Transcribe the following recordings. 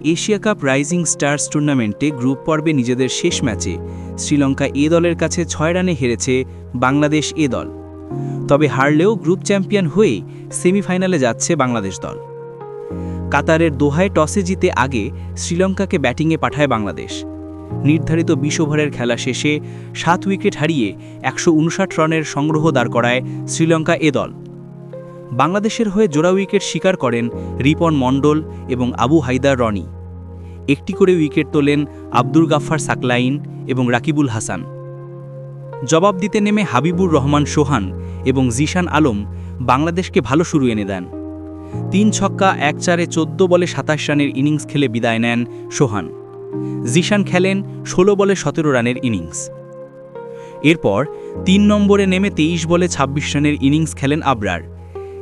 Asia cup rising stars টুর্নামেন্টে group পর্বে নিজেদের শেষ ম্যাচে শ্রীলঙ্কা এ দলের কাছে ছয় রানে হেরেছে বাংলাদেশ এ দল। তবে হারলেও গ্রুপ চ্যাম্পিয়ন হয়ে সেমিফাইনালে যাচ্ছে বাংলাদেশ দল। কাতারের দোহায় টসে জিতে আগে শ্রীলঙ্কাকে ব্যাটিংয়ে পাঠায় বাংলাদেশ। নির্ধারিত বিশ ওভারের খেলা শেষে সাত উইকেট হারিয়ে একশো উনষাট রানের সংগ্রহ দাঁড় করায় শ্রীলঙ্কা এ দল। বাংলাদেশের হয়ে জোড়া উইকেট শিকার করেন রিপন মণ্ডল এবং আবু হায়দার রনি। একটি করে উইকেট তোলেন আব্দুল গাফফার সাকলাইন এবং রাকিবুল হাসান। জবাব দিতে নেমে হাবিবুর রহমান সোহান এবং জিশান আলম বাংলাদেশকে ভালো শুরু এনে দেন। তিন ছক্কা এক চারে চোদ্দ বলে সাতাশ রানের ইনিংস খেলে বিদায় নেন সোহান। জিশান খেলেন ষোলো বলে সতেরো রানের ইনিংস। এরপর তিন নম্বরে নেমে তেইশ বলে ২৬ রানের ইনিংস খেলেন আবরার।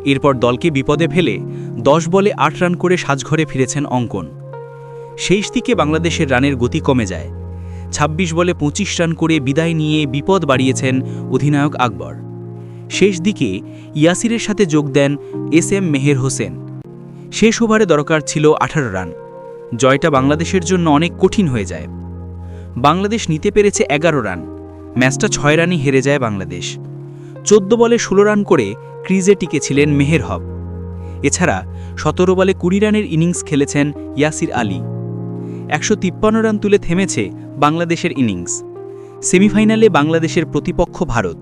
এরপর দলকে বিপদে ফেলে দশ বলে আট রান করে সাজঘরে ফিরেছেন অঙ্কন। শেষ দিকে বাংলাদেশের রানের গতি কমে যায়। ২৬ বলে ২৫ রান করে বিদায় নিয়ে বিপদ বাড়িয়েছেন অধিনায়ক আকবর। শেষ দিকে ইয়াসিরের সাথে যোগ দেন এস এম মেহের হোসেন। শেষ ওভারে দরকার ছিল আঠারো রান। জয়টা বাংলাদেশের জন্য অনেক কঠিন হয়ে যায়। বাংলাদেশ নিতে পেরেছে এগারো রান। ম্যাচটা ছয় রানই হেরে যায় বাংলাদেশ। চোদ্দ বলে ষোলো রান করে ক্রিজে টিকেছিলেন মেহের হব এছাড়া সতেরো বলে কুড়ি রানের ইনিংস খেলেছেন ইয়াসির আলী। একশো তিপ্পান্ন রান তুলে থেমেছে বাংলাদেশের ইনিংস। সেমিফাইনালে বাংলাদেশের প্রতিপক্ষ ভারত।